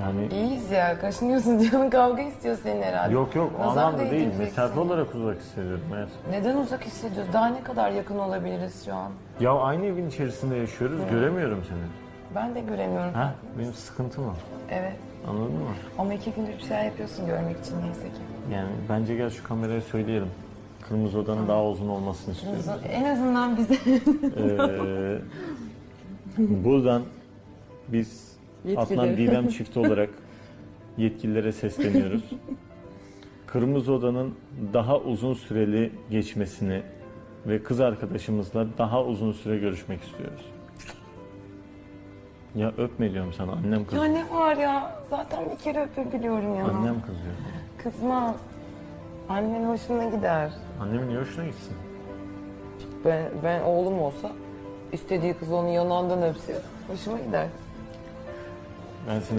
Yani İyiyiz ya. Kaşınıyorsun canın kavga istiyor senin herhalde. yok yok o Nazar anlamda değil. değdireceksin. Mesafe olarak uzak hissediyorum. Evet. Neden uzak hissediyoruz? Daha ne kadar yakın olabiliriz şu an? Ya aynı evin içerisinde yaşıyoruz. Göremiyorum seni. Ben de göremiyorum. Ha? Benim sıkıntım o. Evet. Anladın mı? Ama iki gündür bir şeyler yapıyorsun görmek için neyse ki. Yani bence gel şu kameraya söyleyelim. Kırmızı odanın daha uzun olmasını istiyoruz. En azından bize Ee, buradan biz Yetkili. Adnan Didem çifti olarak yetkililere sesleniyoruz. Kırmızı Oda'nın daha uzun süreli geçmesini ve kız arkadaşımızla daha uzun süre görüşmek istiyoruz. Ya öpme diyorum sana annem Ya kızıyor. ne var ya? Zaten bir kere öpebiliyorum ya. Annem kızıyor. Kızmaz. Annen hoşuna gider. Annemin niye hoşuna gitsin? Ben, ben oğlum olsa istediği kız onun yanağından öpse hoşuma gider. Ben seni